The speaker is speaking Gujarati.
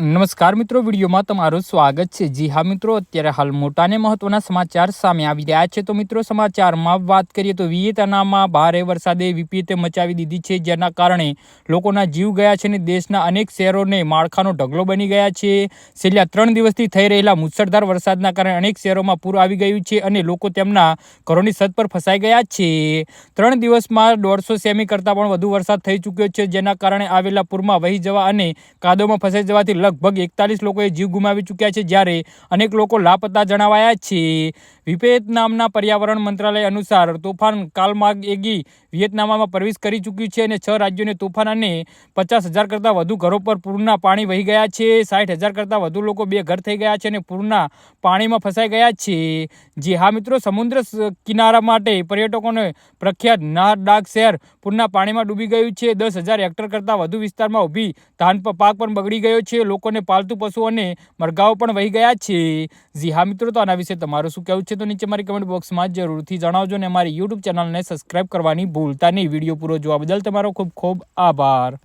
નમસ્કાર મિત્રો, વિડીયોમાં તમારું સ્વાગત છે. જી હા મિત્રો, અત્યારે હાલ મોટા અને મહત્વના સમાચાર સામે આવી રહ્યા છે. તો મિત્રો, સમાચારમાં વાત કરીએ તો વિયેતનામાં ભારે વરસાદે વિપરીતે મચાવી દીધી છે. જેના કારણે લોકોના જીવ ગયા છે અને દેશના અનેક શહેરોને માળખાનો ઢગલો બની ગયા છે. છેલ્લા ત્રણ દિવસથી થઈ રહેલા મુસળધાર વરસાદના કારણે અનેક શહેરોમાં પૂર આવી ગયું છે અને લોકો તેમના ઘરોની છત પર ફસાઈ ગયા છે. ત્રણ દિવસમાં દોઢસો સેમી કરતાં પણ વધુ વરસાદ થઈ ચૂક્યો છે. જેના કારણે આવેલા પૂરમાં વહી જવા અને કાદોમાં ફસાઈ જવાથી લગભગ એકતાલીસ લોકોએ જીવ ગુમાવી ચૂક્યા છે જ્યારે અનેક લોકો લાપતા જણાવાયા છે. વિયેતનામના પર્યાવરણ મંત્રાલય અનુસાર તોફાન કાલમાગ એગી વિયેતનામમાં પ્રવેશ કરી ચૂક્યું છે અને છ રાજ્યોને તોફાન અને પચાસ હજાર કરતાં વધુ ઘરો પર પૂરના પાણી વહી ગયા છે. સાઠ હજાર કરતાં વધુ લોકો બે ઘર થઈ ગયા છે અને પૂરના પાણીમાં ફસાઈ ગયા છે. જે હા મિત્રો, સમુદ્ર કિનારા માટે પર્યટકોને પ્રખ્યાત નાર ડાક શહેર પૂરના પાણીમાં ડૂબી ગયું છે. દસ હજાર હેક્ટર કરતાં વધુ વિસ્તારમાં ઊભી ધાન પાક પણ બગડી ગયો છે. લોકોને પાલતુ પશુઓને મરઘાઓ પણ વહી ગયા છે. જી હા મિત્રો, તો આના વિશે તમારું શું કહેવું છે તો નીચે મારી કમેન્ટ બોક્સમાં જરૂરથી જણાવજો અને અમારી યુટ્યુબ ચેનલને સબસ્ક્રાઈબ કરવાની ભૂલતા નહીં. વીડિયો પૂરો જોવા બદલ તમારો ખૂબ ખૂબ આભાર.